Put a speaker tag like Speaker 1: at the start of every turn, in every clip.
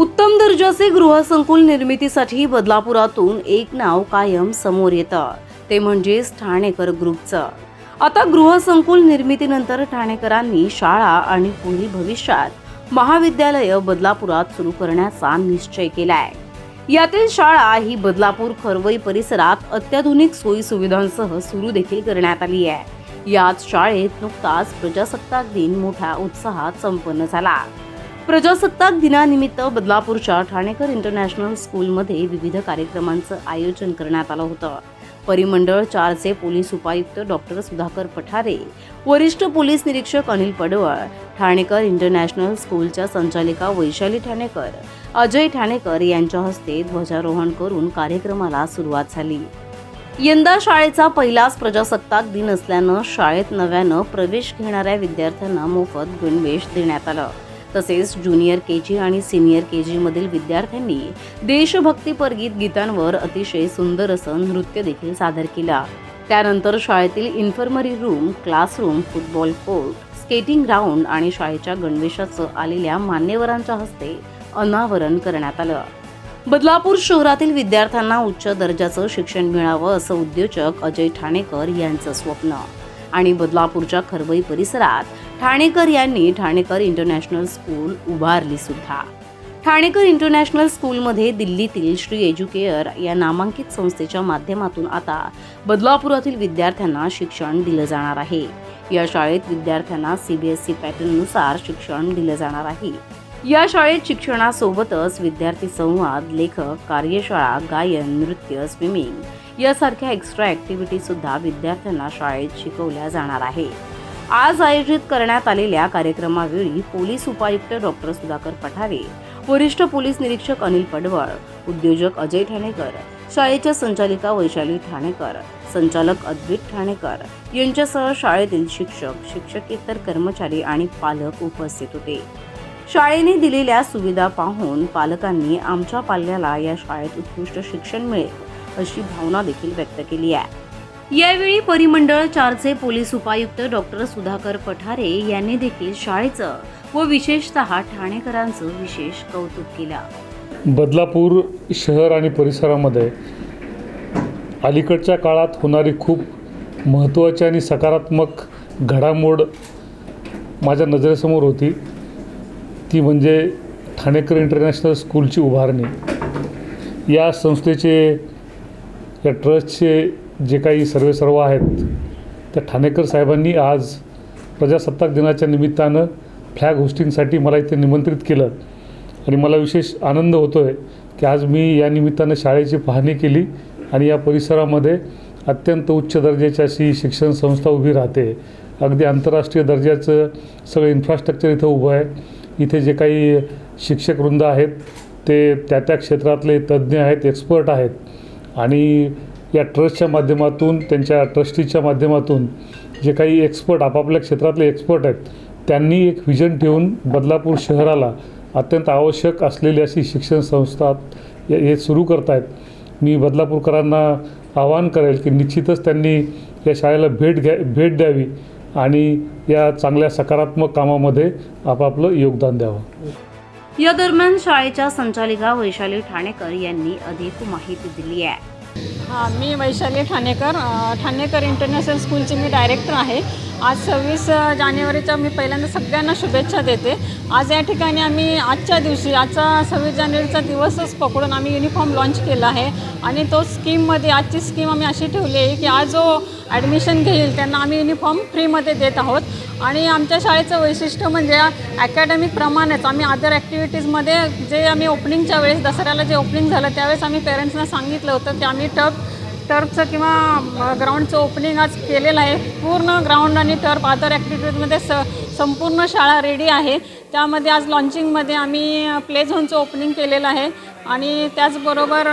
Speaker 1: उत्तम दर्जाचे गृहसंकुल निर्मितीसाठी बदलापुरातून एक नाव कायम समोर येतं. ते म्हणजेच ठाणेकर ग्रुपचं. आता गृहसंकुल निर्मितीनंतर ठाणेकरांनी शाळा आणि पुढील भविष्यात महाविद्यालय बदलापुरात सुरू करण्याचा निश्चय केलाय. यातील शाळा ही बदलापूर खरवई परिसरात अत्याधुनिक सोयी सुविधांसह सुरू देखील करण्यात आली आहे. याच शाळेत नुकताच प्रजासत्ताक दिन मोठ्या उत्साहात संपन्न झाला. प्रजासत्ताक दिनानिमित्त बदलापूरच्या ठाणेकर इंटरनॅशनल स्कूलमध्ये विविध कार्यक्रमांचं आयोजन करण्यात आलं होतं. परिमंडळ चारचे पोलीस उपायुक्त डॉक्टर सुधाकर पठारे वरिष्ठ पोलीस निरीक्षक अनिल पडवळ ठाणेकर इंटरनॅशनल स्कूलच्या संचालिका वैशाली ठाणेकर अजय ठाणेकर यांच्या हस्ते ध्वजारोहण करून कार्यक्रमाला सुरुवात झाली. यंदा शाळेचा पहिलाच प्रजासत्ताक दिन असल्यानं शाळेत नव्यानं प्रवेश घेणाऱ्या विद्यार्थ्यांना मोफत गणवेश देण्यात आलं. तसेच ज्युनियर के जी आणि सिनियर के जी मधील विद्यार्थ्यांनी देशभक्तीपर गीत गीतांवर अतिशय सुंदर असं नृत्य देखील सादर केला. त्यानंतर शाळेतील infirmary room classroom football court skating ground आणि शाळेच्या गणवेशाचं आलेल्या मान्यवरांच्या हस्ते अनावरण करण्यात आलं. बदलापूर शहरातील विद्यार्थ्यांना उच्च दर्जाचं शिक्षण मिळावं असं उद्योजक अजय ठाणेकर यांचं स्वप्न. आणि बदलापूरच्या खरवई परिसरात ठाणेकर यांनी ठाणेकर इंटरनॅशनल स्कूल उभारली सुद्धा. ठाणेकर इंटरनॅशनल स्कूलमध्ये दिल्लीतील श्री एज्युकेअर या नामांकित संस्थेच्या माध्यमातून आता बदलापुरातील विद्यार्थ्यांना शिक्षण दिलं जाणार आहे. या शाळेत विद्यार्थ्यांना सीबीएसई पॅटर्ननुसार शिक्षण दिलं जाणार आहे. या शाळेत शिक्षणासोबतच विद्यार्थी संवाद लेखक कार्यशाळा गायन नृत्य स्विमिंग यासारख्या एक्स्ट्रा ॲक्टिव्हिटीसुद्धा विद्यार्थ्यांना शाळेत शिकवल्या जाणार आहे. आज आयोजित करण्यात आलेल्या कार्यक्रमावेळी पोलीस उपायुक्त डॉक्टर सुधाकर पठारे वरिष्ठ पोलीस निरीक्षक अनिल पडवळ उद्योजक अजय ठाणेकर शाळेच्या संचालिका वैशाली ठाणेकर संचालक अद्वित ठाणेकर यांच्यासह शाळेतील शिक्षक शिक्षकेतर कर्मचारी आणि पालक उपस्थित होते. शाळेने दिलेल्या सुविधा पाहून पालकांनी आमच्या पाल्याला या शाळेत उत्कृष्ट शिक्षण मिळेल. अशी भावना देखील व्यक्त केली आहे. यावेळी परिमंडळ चारचे पोलीस उपायुक्त डॉक्टर सुधाकर पठारे यांनी देखील शाळेचं व विशेषतः ठाणेकरांचं विशेष कौतुक केलं.
Speaker 2: बदलापूर शहर आणि परिसरामध्ये अलीकडच्या काळात होणारी खूप महत्त्वाची आणि सकारात्मक घडामोड माझ्या नजरेसमोर होती. ती म्हणजे ठाणेकर इंटरनॅशनल स्कूलची उभारणी. या संस्थेचे या ट्रस्टचे जे काही सर्वेसर्व आहेत त्या ठाणेकर साहेबांनी आज प्रजासत्ताक दिनाच्या निमित्तानं फ्लॅग होस्टिंगसाठी मला इथे निमंत्रित केलं. आणि मला विशेष आनंद होतो आहे की आज मी या निमित्तानं शाळेची पाहणी केली आणि या परिसरामध्ये अत्यंत उच्च दर्जाची अशी शिक्षण संस्था उभी राहते. अगदी आंतरराष्ट्रीय दर्जाचं सगळं इन्फ्रास्ट्रक्चर इथं उभं आहे. इथे जे काही शिक्षकवृंद आहेत ते त्या त्या क्षेत्रातले तज्ज्ञ आहेत एक्सपर्ट आहेत. आणि या ट्रस्टच्या माध्यमातून त्यांच्या ट्रस्टीच्या माध्यमातून जे काही एक्सपर्ट आपापल्या क्षेत्रातले एक्सपर्ट आहेत त्यांनी एक व्हिजन ठेवून बदलापूर शहराला अत्यंत आवश्यक असलेली अशी शिक्षण संस्था हे हे सुरू करत आहेत मी बदलापूरकरांना आवाहन करेल की निश्चितच त्यांनी या शाळेला भेट घ्या भेट द्यावी आणि या चांगल्या सकारात्मक कामामध्ये आपापलं योगदान द्यावं.
Speaker 1: या दरम्यान शाळेच्या संचालिका वैशाली ठाणेकर यांनी अधिक माहिती दिली आहे.
Speaker 3: हां मी वैशाली ठाणेकर. ठाणेकर इंटरनॅशनल स्कूलची मी डायरेक्टर आहे. आज सव्वीस जानेवारीच्या मी पहिल्यांदा सगळ्यांना शुभेच्छा देते. आज या ठिकाणी आम्ही आजच्या दिवशी आजचा सव्वीस जानेवारीचा दिवसच पकडून आम्ही युनिफॉर्म लॉन्च केला आहे. आणि तो स्कीममध्ये आजची स्कीम आम्ही अशी ठेवली आहे की आज जो ॲडमिशन घेईल त्यांना आम्ही युनिफॉर्म फ्रीमध्ये देत आहोत. आणि आमच्या शाळेचं वैशिष्ट्य म्हणजे अकॅडमिक प्रमाणेच आम्ही अदर ॲक्टिव्हिटीजमध्ये जे आम्ही ओपनिंगच्या वेळेस दसऱ्याला जे ओपनिंग झालं त्यावेळेस आम्ही पेरेंट्सना सांगितलं होतं की आम्ही टर्फ टर्फचं किंवा ग्राउंडचं ओपनिंग आज केलेलं आहे. पूर्ण ग्राउंड आणि टर्फ अदर ॲक्टिव्हिटीजमध्ये स संपूर्ण शाळा रेडी आहे. त्यामध्ये आज लॉन्चिंगमध्ये आम्ही प्ले झोनचं ओपनिंग केलेलं आहे. आणि त्याचबरोबर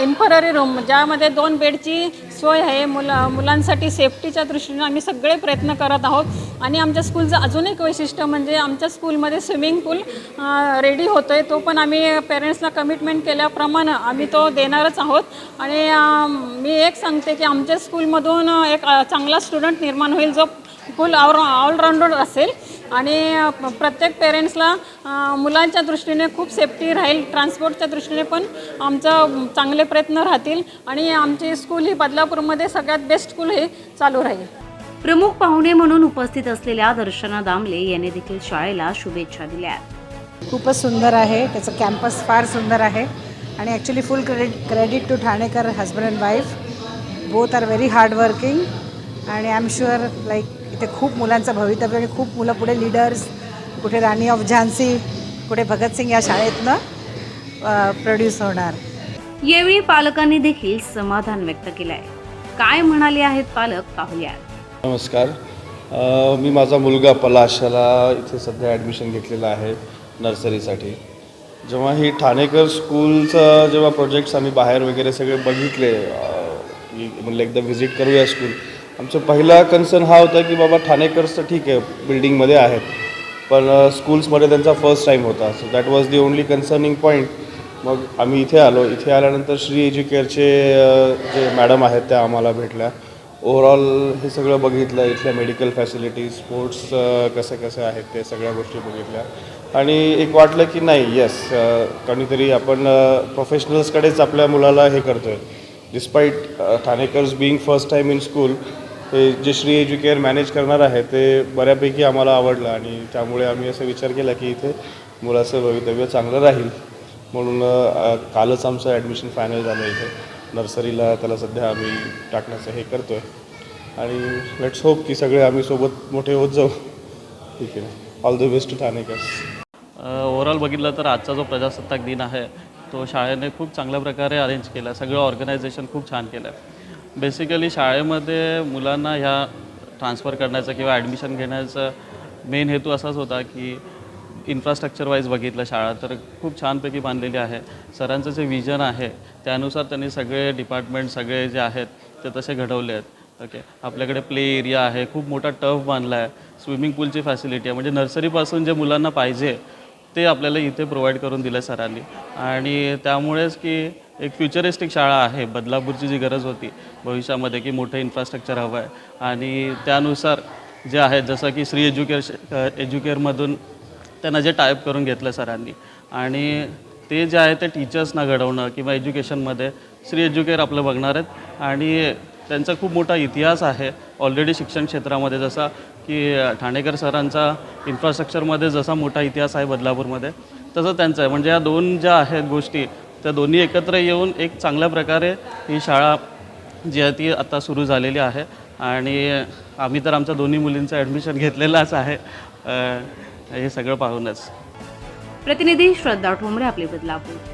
Speaker 3: इन्फररी रूम ज्यामध्ये दोन बेडची सोय आहे. मुला मुलांसाठी सेफ्टीच्या दृष्टीने आम्ही सगळे प्रयत्न करत आहोत. आणि आमच्या स्कूलचं अजून एक वैशिष्ट्य म्हणजे आमच्या स्कूलमध्ये स्विमिंग पूल रेडी होतो आहे तो पण आम्ही पेरेंट्सला कमिटमेंट केल्याप्रमाणे आम्ही तो देणारच आहोत. आणि मी एक सांगते की आमच्या स्कूलमधून एक चांगला स्टुडंट निर्माण होईल. जो फुल ऑल ऑलराऊंडर असेल आणि प्रत्येक पेरेंट्सला मुलांच्या दृष्टीने खूप सेफ्टी राहील ट्रान्सपोर्टच्या दृष्टीने पण आमचं चांगले प्रयत्न राहतील आणि आमची स्कूल ही बदलापूरमध्ये सगळ्यात बेस्ट स्कूल ही चालू राहील.
Speaker 1: प्रमुख पाहुणे म्हणून उपस्थित असलेल्या दर्शना दामले यांनी देखील शाळेला शुभेच्छा दिल्या.
Speaker 4: खूपच सुंदर आहे. त्याचं कॅम्पस फार सुंदर आहे. आणि actually full credit credit to Thanekar husband and wife both are very hard working आणि आय एम शुअर लाईक इथे खूप मुलांचं भवितव्य आणि खूप मुलं पुढे लीडर्स कुठे राणी ऑफ झान्सी कुठे भगतसिंग या शाळेतनं प्रोड्यूस होणार.
Speaker 1: यावेळी पालकांनी देखील समाधान व्यक्त केलंय. काय म्हणाले आहेत पालक पाहूया
Speaker 5: नमस्कार. मी माझा मुलगा पलाश याला इथे सध्या ॲडमिशन घेतलेलं आहे नर्सरीसाठी जेव्हा ही ठाणेकर स्कूलचं जेव्हा प्रोजेक्ट्स आम्ही बाहेर वगैरे सगळे बघितले म्हणलं एकदा व्हिजिट करूया स्कूल आमचा पहिला कन्सर्न हा होता की बाबा ठाणेकर्स तर ठीक आहे बिल्डिंगमध्ये आहेत. पण स्कूल्समध्ये त्यांचा फर्स्ट टाईम होता. So that was the only concerning point मग आम्ही इथे आलो. इथे आल्यानंतर श्री एज्युकेअरचे जे मॅडम आहेत त्या आम्हाला भेटल्या. ओव्हरऑल हे सगळं बघितलं. इथल्या मेडिकल फॅसिलिटीज स्पोर्ट्स कसे कसे आहेत ते सगळ्या गोष्टी बघितल्या. आणि एक वाटलं की नाही येस कोणीतरी आपण प्रोफेशनल्सकडेच आपल्या मुलाला हे करतो आहे despite Thanekars being first time in school ते जे श्री एज्युकेअर मॅनेज करणार आहे ते बऱ्यापैकी आम्हाला आवडलं आणि त्यामुळे आम्ही असं विचार केला की इथे मुलाचं भवितव्य चांगलं राहील. म्हणून कालच आमचं ॲडमिशन फायनल झालं इथे. नर्सरीला त्याला सध्या आम्ही टाकण्याचं हे करतो आहे आणि लेट्स होप की सगळे आम्ही सोबत मोठे होत जाऊ. ठीक आहे. All the best to Thanekars
Speaker 6: overall बघितलं तर आजचा जो प्रजासत्ताक दिन आहे तो शाळेने खूप चांगल्या प्रकारे अरेंज केला आहे सगळं ऑर्गनायझेशन खूप छान केलं आहे बेसिकली शाळेमध्ये मुलांना ह्या ट्रान्सफर करण्याचा किंवा ॲडमिशन घेण्याचा मेन हेतू असाच होता की इन्फ्रास्ट्रक्चर वाईज बघितलं शाळा तर खूप छानपैकी बांधलेली आहे. सरांचं जे विजन आहे त्यानुसार त्यांनी सगळे डिपार्टमेंट सगळे जे आहेत ते तसे घडवले आहेत. ओके आपल्याकडे प्ले एरिया आहे खूप मोठा टफ बांधला आहे. स्विमिंग पूलची फॅसिलिटी आहे. म्हणजे नर्सरीपासून जे मुलांना पाहिजे ते आपल्याला इथे प्रोव्हाइड करून दिलं सरांनी आणि त्यामुळेच की एक फ्युचरिस्टिक शाळा आहे बदलापूरची जी गरज होती भविष्यामध्ये की मोठं इन्फ्रास्ट्रक्चर हवं आहे आणि त्यानुसार जे आहे जसं की श्री एज्युकेर एज्युकेअरमधून त्यांना जे टाईप करून घेतलं सरांनी आणि ते जे आहे ते टीचर्सना घडवणं किंवा एज्युकेशनमध्ये श्री एज्युकेअर आपलं बघणार आहेत. आणि त्यांचा खूप मोठा इतिहास आहे. ऑलरेडी शिक्षण क्षेत्रामध्ये जसा की ठाणेकर सरांचा इन्फ्रास्ट्रक्चरमध्ये जसा मोठा इतिहास आहे बदलापूरमध्ये तसं त्यांचं आहे. म्हणजे या दोन ज्या आहेत गोष्टी त्या दोन्ही एकत्र येऊन एक चांगल्या प्रकारे ही शाळा जी आहे ती आता सुरू झालेली आहे. आणि आम्ही तर आमच्या दोन्ही मुलींचं ॲडमिशन घेतलेलंच आहे. हे सगळं पाहूनच.
Speaker 1: प्रतिनिधी श्रद्धा ठोंबरे आपले बदलापूर.